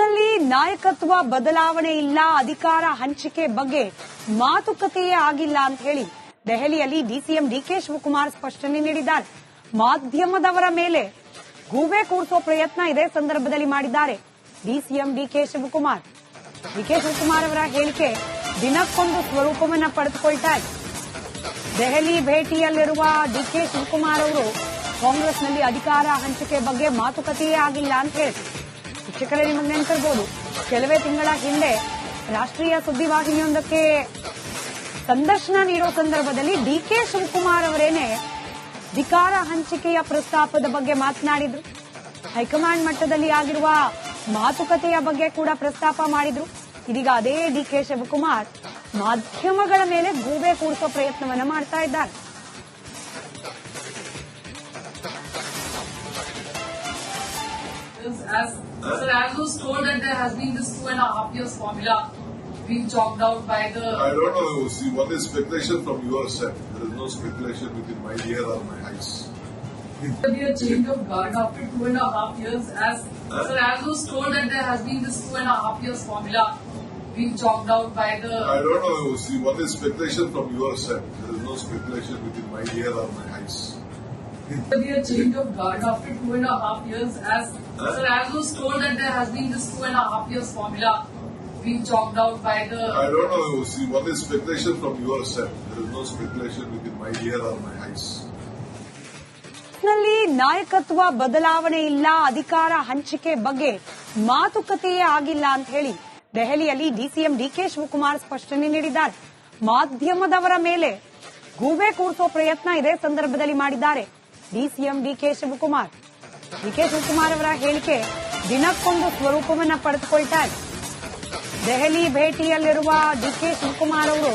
ನಲ್ಲಿ ನಾಯಕತ್ವ ಬದಲಾವಣೆ ಇಲ್ಲ, ಅಧಿಕಾರ ಹಂಚಿಕೆ ಬಗ್ಗೆ ಮಾತುಕತೆಯೇ ಆಗಿಲ್ಲ ಅಂತ ಹೇಳಿ ದೆಹಲಿಯಲ್ಲಿ ಡಿಸಿಎಂ ಡಿಕೆ ಶಿವಕುಮಾರ್ ಸ್ಪಷ್ಟನೆ ನೀಡಿದ್ದಾರೆ. ಮಾಧ್ಯಮದವರ ಮೇಲೆ ಗೂಬೆ ಕೂರಿಸುವ ಪ್ರಯತ್ನ ಇದೇ ಸಂದರ್ಭದಲ್ಲಿ ಮಾಡಿದ್ದಾರೆ DCM DK Shivakumar. DK Shivakumar ಅವರ ಹೇಳಿಕೆ ದಿನಕ್ಕೊಂದು ಸ್ವರೂಪವನ್ನ ಪಡೆದುಕೊಳ್ತಾ ಇದೆ. ದೆಹಲಿ ಭೇಟಿಯಲ್ಲಿರುವ ಡಿಕೆ ಶಿವಕುಮಾರ್ ಅವರು ಕಾಂಗ್ರೆಸ್ನಲ್ಲಿ ಅಧಿಕಾರ ಹಂಚಿಕೆ ಬಗ್ಗೆ ಮಾತುಕತೆಯೇ ಆಗಿಲ್ಲ ಅಂತ ಹೇಳಿದ್ರು. ಶಿಕ್ಷಕರೇ ನಿಮಗೆ ನೆನಪಿರ್ಬೋದು ಕೆಲವೇ ತಿಂಗಳ ಹಿಂದೆ ರಾಷ್ಟ್ರೀಯ ಸುದ್ದಿವಾಹಿನಿಯೊಂದಕ್ಕೆ ಸಂದರ್ಶನ ನೀಡೋ ಸಂದರ್ಭದಲ್ಲಿ ಡಿ ಕೆ ಶಿವಕುಮಾರ್ ಅವರೇನೆ ಅಧಿಕಾರ ಹಂಚಿಕೆಯ ಪ್ರಸ್ತಾಪದ ಬಗ್ಗೆ ಮಾತನಾಡಿದ್ರು. ಹೈಕಮಾಂಡ್ ಮಟ್ಟದಲ್ಲಿ ಆಗಿರುವ ಮಾತುಕತೆಯ ಬಗ್ಗೆ ಕೂಡ ಪ್ರಸ್ತಾಪ ಮಾಡಿದ್ರು. ಇದೀಗ ಅದೇ ಡಿ ಕೆ ಶಿವಕುಮಾರ್ ಮಾಧ್ಯಮಗಳ ಮೇಲೆ ಗೂಬೆ ಕೂಡಿಸೋ ಪ್ರಯತ್ನವನ್ನ ಮಾಡ್ತಾ ಇದ್ದಾರೆ. As, sir, as was told that there has been this two and a half years formula being chalked out by the I don't know. See, what is speculation from your side? There is no speculation within my ear or my eyes. There be a change of guard after two and a half years. As sir, as was told that there has been this two and a half years formula being chalked out by the I don't know. See, what is speculation from your side? There is no speculation within my ear or my eyes. There be a change of guard after two and a half years. As sir, I was told that there has been this two and a half years formula being chalked out by the I don't know. See, what is speculation from your side? There is no speculation within my ear or my eyes. ನಲ್ಲಿ ನಾಯಕತ್ವ ಬದಲಾವಣೆ ಇಲ್ಲ ಅಧಿಕಾರ ಹಂಚಿಕೆ ಬಗ್ಗೆ ಮಾತುಕತೆಯೇ ಆಗಿಲ್ಲ ಅಂತ ಹೇಳಿ ದೆಹಲಿಯಲ್ಲಿ ಡಿಸಿಎಂ ಡಿಕೆ ಶಿವಕುಮಾರ್ ಸ್ಪಷ್ಟನೆ ನೀಡಿದ್ದಾರೆ ಮಾಧ್ಯಮದವರ ಮೇಲೆ ಗೂಬೆ ಕೂರಿಸೋ ಪ್ರಯತ್ನ ಇದೇ ಸಂದರ್ಭದಲ್ಲಿ ಮಾಡಿದ್ದಾರೆ DCM DK Shivakumar DK Shivakumar ಅವರ ಹೇಳಿಕೆ ದಿನಕ್ಕೊಂದು ಸ್ವರೂಪವನ್ನ ಪಡೆದುಕೊಳ್ತಾ ಇದೆ ದೆಹಲಿ ಭೇಟಿಯಲ್ಲಿರುವ ಡಿಕೆ ಶಿವಕುಮಾರ್ ಅವರು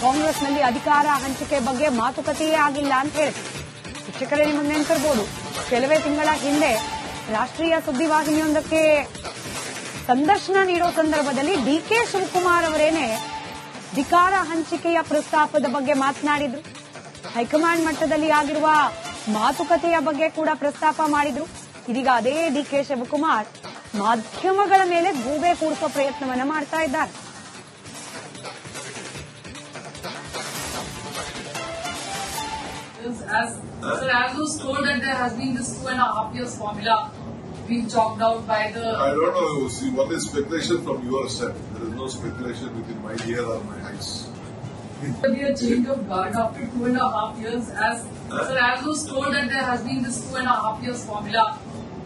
ಕಾಂಗ್ರೆಸ್ನಲ್ಲಿ ಅಧಿಕಾರ ಹಂಚಿಕೆ ಬಗ್ಗೆ ಮಾತುಕತೆಯೇ ಆಗಿಲ್ಲ ಅಂತ ಹೇಳಿದ್ರು. ಶಿಕ್ಷಕರೇ ನಿಮಗೆ ನೆನಪಿರ್ಬೋದು. ಕೆಲವೇ ತಿಂಗಳ ಹಿಂದೆ ರಾಷ್ಟ್ರೀಯ ಸುದ್ದಿವಾಹಿನಿಯೊಂದಕ್ಕೆ ಸಂದರ್ಶನ ನೀಡೋ ಸಂದರ್ಭದಲ್ಲಿ ಡಿಕೆ ಶಿವಕುಮಾರ್ ಅವರೇನೆ ಅಧಿಕಾರ ಹಂಚಿಕೆಯ ಪ್ರಸ್ತಾಪದ ಬಗ್ಗೆ ಮಾತನಾಡಿದ್ರು. ಹೈಕಮಾಂಡ್ ಮಟ್ಟದಲ್ಲಿ ಆಗಿರುವ ಮಾತುಕತೆಯ ಬಗ್ಗೆ ಕೂಡ ಪ್ರಸ್ತಾಪ ಮಾಡಿದ್ರು. ಇದೀಗ ಅದೇ ಡಿಕೆ ಶಿವಕುಮಾರ್ ಮಾಧ್ಯಮಗಳ ಮೇಲೆ ಗೂಬೆ ಕೂಡಿಸೋ ಪ್ರಯತ್ನವನ್ನ ಮಾಡ್ತಾ ಇದ್ದಾರೆ As, as, sir, as was told that there has been this two and a half years formula being chalked out by the I don't know. See, what is speculation from your side? There is no speculation within my ear or my eyes. There be a change of guard after two and a half years. As sir, as was told that there has been this two and a half years formula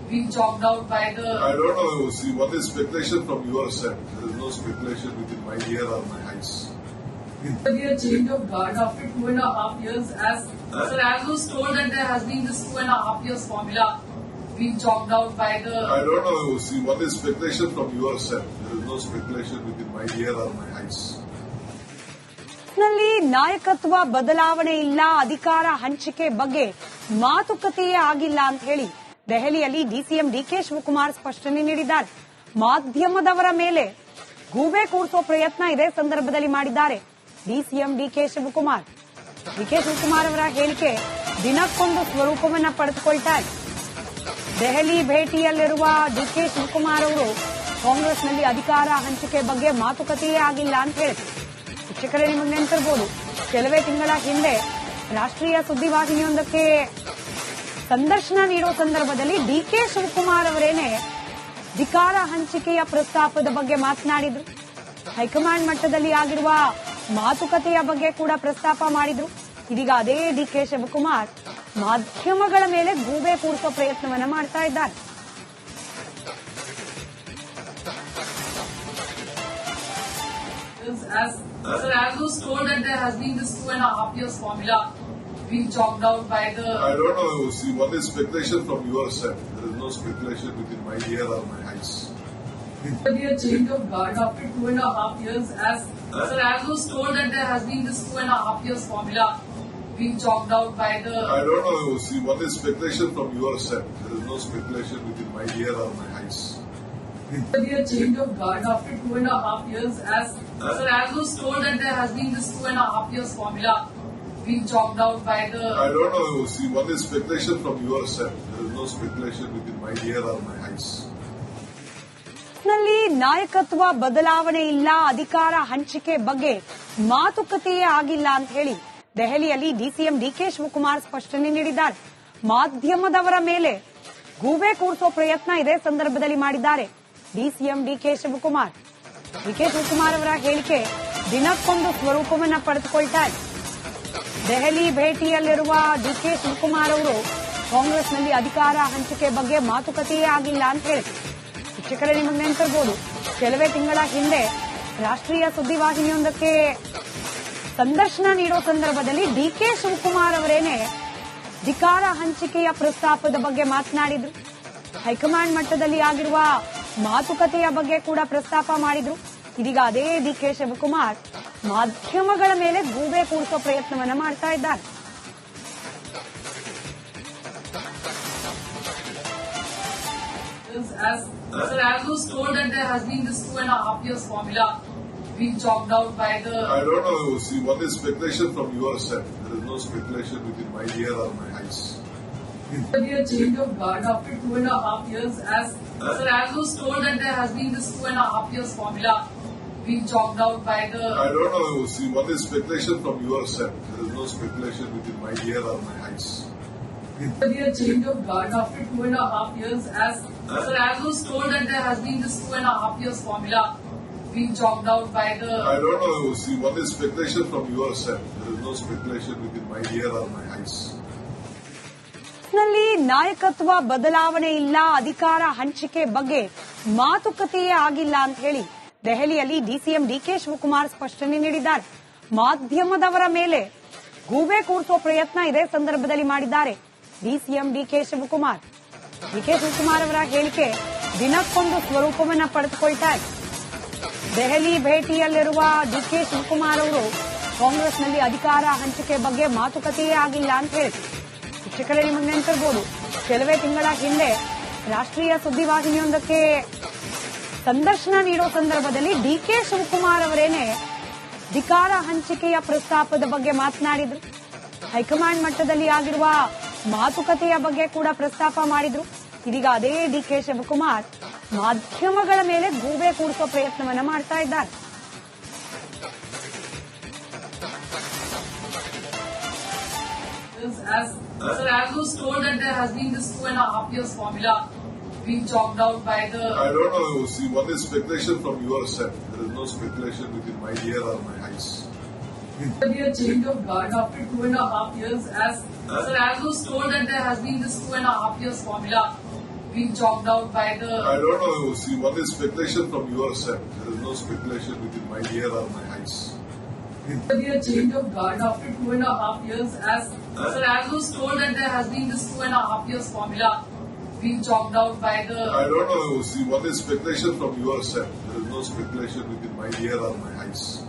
being chalked out by the I don't know. See, what is speculation from your side? There is no speculation within my ear or my eyes. There be a change of guard after two and a half years. As sir, as was told that there has been this two and a half years formula being chalked out by the I don't know. See, what is speculation from your side? There is no speculation within my ear or my eyes. ನಲ್ಲಿ ನಾಯಕತ್ವ ಬದಲಾವಣೆ ಇಲ್ಲ ಅಧಿಕಾರ ಹಂಚಿಕೆ ಬಗ್ಗೆ ಮಾತುಕತೆಯೇ ಆಗಿಲ್ಲ ಅಂತ ಹೇಳಿ ದೆಹಲಿಯಲ್ಲಿ ಡಿಸಿಎಂ ಡಿಕೆ ಶಿವಕುಮಾರ್ ಸ್ಪಷ್ಟನೆ ನೀಡಿದ್ದಾರೆ. ಮಾಧ್ಯಮದವರ ಮೇಲೆ ಗೂಬೆ ಕೂರಿಸೋ ಪ್ರಯತ್ನ ಇದೇ ಸಂದರ್ಭದಲ್ಲಿ ಮಾಡಿದ್ದಾರೆ DCM DK Shivakumar. DK Shivakumar ಅವರ ಹೇಳಿಕೆ ದಿನಕ್ಕೊಂದು ಸ್ವರೂಪವನ್ನ ಪಡೆದುಕೊಳ್ತಾ ಇದೆ ದೆಹಲಿ ಭೇಟಿಯಲ್ಲಿರುವ ಡಿಕೆ ಶಿವಕುಮಾರ್ ಅವರು ಕಾಂಗ್ರೆಸ್ನಲ್ಲಿ ಅಧಿಕಾರ ಹಂಚಿಕೆ ಬಗ್ಗೆ ಮಾತುಕತೆಯೇ ಆಗಿಲ್ಲ ಅಂತ ಹೇಳಿದ್ರು. ಶಿಕ್ಷಕರೇ ನಿಮಗೆ ನೆನಪಿರ್ಬೋದು, ಕೆಲವೇ ತಿಂಗಳ ಹಿಂದೆ ರಾಷ್ಟ್ರೀಯ ಸುದ್ದಿವಾಹಿನಿಯೊಂದಕ್ಕೆ ಸಂದರ್ಶನ ನೀಡೋ ಸಂದರ್ಭದಲ್ಲಿ ಡಿ ಕೆ ಶಿವಕುಮಾರ್ ಅವರೇನೆ ಅಧಿಕಾರ ಹಂಚಿಕೆಯ ಪ್ರಸ್ತಾಪದ ಬಗ್ಗೆ ಮಾತನಾಡಿದ್ರು. ಹೈಕಮಾಂಡ್ ಮಟ್ಟದಲ್ಲಿ ಆಗಿರುವ ಮಾತುಕತೆಯ ಬಗ್ಗೆ ಕೂಡ ಪ್ರಸ್ತಾಪ ಮಾಡಿದ್ರು. ಇದೀಗ ಅದೇ ಡಿ ಕೆ ಶಿವಕುಮಾರ್ ಮಾಧ್ಯಮಗಳ ಮೇಲೆ ಗೂಬೆ ಕೂರಿಸೋ ಪ್ರಯತ್ನವನ್ನ ಮಾಡ್ತಾ ಇದ್ದಾರೆ. As, sir, as was told that there has been this two and a half years formula being chalked out by the I don't know. See, what is speculation from your side? There is no speculation within my ear or my eyes. There be a change of guard after two and a half years. As sir, as was told that there has been this two and a half years formula being chalked out by the I don't know. See, what is speculation from your side? There is no speculation within my ear or my eyes. There be a change of guard after two and a half years. As sir, as was told that there has been this two and a half years formula being chalked out by the I don't know. See, what is speculation from your side? There is no speculation within my ear or my eyes. ನಲ್ಲಿ ನಾಯಕತ್ವ ಬದಲಾವಣೆ ಇಲ್ಲ ಅಧಿಕಾರ ಹಂಚಿಕೆ ಬಗ್ಗೆ ಮಾತುಕತೆಯೇ ಆಗಿಲ್ಲ ಅಂತ ಹೇಳಿ ದೆಹಲಿಯಲ್ಲಿ ಡಿಸಿಎಂ ಡಿಕೆ ಶಿವಕುಮಾರ್ ಸ್ಪಷ್ಟನೆ ನೀಡಿದ್ದಾರೆ ಮಾಧ್ಯಮದವರ ಮೇಲೆ ಗೂಬೆ ಕೂರಿಸೋ ಪ್ರಯತ್ನ ಇದೇ ಸಂದರ್ಭದಲ್ಲಿ ಮಾಡಿದ್ದಾರೆ DCM DK Shivakumar DK Shivakumar ಅವರ ಹೇಳಿಕೆ ದಿನಕ್ಕೊಂದು ಸ್ವರೂಪವನ್ನ ಪಡೆದುಕೊಳ್ತಾ ಇದೆ ದೆಹಲಿ ಭೇಟಿಯಲ್ಲಿರುವ ಡಿ ಕೆ ಶಿವಕುಮಾರ್ ಅವರು ಕಾಂಗ್ರೆಸ್ನಲ್ಲಿ ಅಧಿಕಾರ ಹಂಚಿಕೆ ಬಗ್ಗೆ ಮಾತುಕತೆಯೇ ಆಗಿಲ್ಲ ಅಂತ ಹೇಳಿ ಶಿಕ್ಷಕರೇ ನಿಮಗೆ ನೆನಪಿರ್ಬೋದು ಕೆಲವೇ ತಿಂಗಳ ಹಿಂದೆ ರಾಷ್ಟ್ರೀಯ ಸುದ್ದಿವಾಹಿನಿಯೊಂದಕ್ಕೆ ಸಂದರ್ಶನ ನೀಡೋ ಸಂದರ್ಭದಲ್ಲಿ ಡಿ ಕೆ ಶಿವಕುಮಾರ್ ಅವರೇನೆ ಅಧಿಕಾರ ಹಂಚಿಕೆಯ ಪ್ರಸ್ತಾಪದ ಬಗ್ಗೆ ಮಾತನಾಡಿದ್ರು. ಹೈಕಮಾಂಡ್ ಮಟ್ಟದಲ್ಲಿ ಆಗಿರುವ ಮಾತುಕತೆಯ ಬಗ್ಗೆ ಕೂಡ ಪ್ರಸ್ತಾಪ ಮಾಡಿದ್ರು. ಇದೀಗ ಅದೇ ಡಿ ಕೆ ಶಿವಕುಮಾರ್ ಮಾಧ್ಯಮಗಳ ಮೇಲೆ ಗೂಬೆ ಕೂರಿಸೋ ಪ್ರಯತ್ನವನ್ನ ಮಾಡ್ತಾ ಇದ್ದಾರೆ As, as, sir, as was told that there has been this two and a half years formula being chalked out by the I don't know. See, one is speculation from your side. There is no speculation within my ear or my eyes. be a change of guard after two and a half years as sir, as was told that there has been this two and a half years formula being chalked out by the I don't know. See, one is speculation from your side. There is no speculation within my ear or my eyes. be a change of guard after two and a half years as sir, as was told that there has been this two and a half years formula being chalked out by the I don't know. See, one is speculation from your side. There is no speculation within my ear or my eyes. ನಲ್ಲಿ ನಾಯಕತ್ವ ಬದಲಾವಣೆ ಇಲ್ಲ ಅಧಿಕಾರ ಹಂಚಿಕೆ ಬಗ್ಗೆ ಮಾತುಕತೆಯೇ ಆಗಿಲ್ಲ ಅಂತ ಹೇಳಿ ದೆಹಲಿಯಲ್ಲಿ ಡಿಸಿಎಂ ಡಿಕೆ ಶಿವಕುಮಾರ್ ಸ್ಪಷ್ಟನೆ ನೀಡಿದ್ದಾರೆ. ಮಾಧ್ಯಮದವರ ಮೇಲೆ ಗೂಬೆ ಕೂರಿಸುವ ಪ್ರಯತ್ನ ಇದೇ ಸಂದರ್ಭದಲ್ಲಿ ಮಾಡಿದ್ದಾರೆ DCM DK Shivakumar. DK Shivakumar ಅವರ ಹೇಳಿಕೆ ದಿನಕ್ಕೊಂದು ಸ್ವರೂಪವನ್ನ ಪಡೆದುಕೊಳ್ತಾ ಇದೆ. ದೆಹಲಿ ಭೇಟಿಯಲ್ಲಿರುವ ಡಿಕೆ ಶಿವಕುಮಾರ್ ಅವರು ಕಾಂಗ್ರೆಸ್ನಲ್ಲಿ ಅಧಿಕಾರ ಹಂಚಿಕೆ ಬಗ್ಗೆ ಮಾತುಕತೆಯೇ ಆಗಿಲ್ಲ ಅಂತ ಹೇಳಿ ಶಿಕ್ಷಕರೇ ನಿಮಗೆ ನೆನಪಿರ್ಬೋದು ಕೆಲವೇ ತಿಂಗಳ ಹಿಂದೆ ರಾಷ್ಟ್ರೀಯ ಸುದ್ದಿವಾಹಿನಿಯೊಂದಕ್ಕೆ ಸಂದರ್ಶನ ನೀಡೋ ಸಂದರ್ಭದಲ್ಲಿ ಡಿ ಕೆ ಶಿವಕುಮಾರ್ ಅವರೇನೆ ಅಧಿಕಾರ ಹಂಚಿಕೆಯ ಪ್ರಸ್ತಾಪದ ಬಗ್ಗೆ ಮಾತನಾಡಿದ್ರು. ಹೈಕಮಾಂಡ್ ಮಟ್ಟದಲ್ಲಿ ಆಗಿರುವ ಮಾತುಕತೆಯ ಬಗ್ಗೆ ಕೂಡ ಪ್ರಸ್ತಾಪ ಮಾಡಿದ್ರು. ಇದೀಗ ಅದೇ ಡಿ ಕೆ ಶಿವಕುಮಾರ್ ಮಾಧ್ಯಮಗಳ ಮೇಲೆ ಗೂಬೆ ಕೂಡಿಸುವ ಪ್ರಯತ್ನವನ್ನ ಮಾಡ್ತಾ ಇದ್ದಾರೆ. As, sir, as was told that there has been this two and a half years formula being chalked out by the I don't know. See, one is speculation from your side. There is no speculation within my ear or my eyes. There'll be a change of guard after two and a half years as sir, as was told that there has been this two and a half years formula being chalked out by the I don't know. See, one is speculation from your side. There is no speculation within my ear or my eyes. There'll be a change of guard after two and a half years as sir, as was told that there has been this two and a half years formula out by the I don't know. See, what is is speculation from your side. There is no speculation within my ear or my eyes.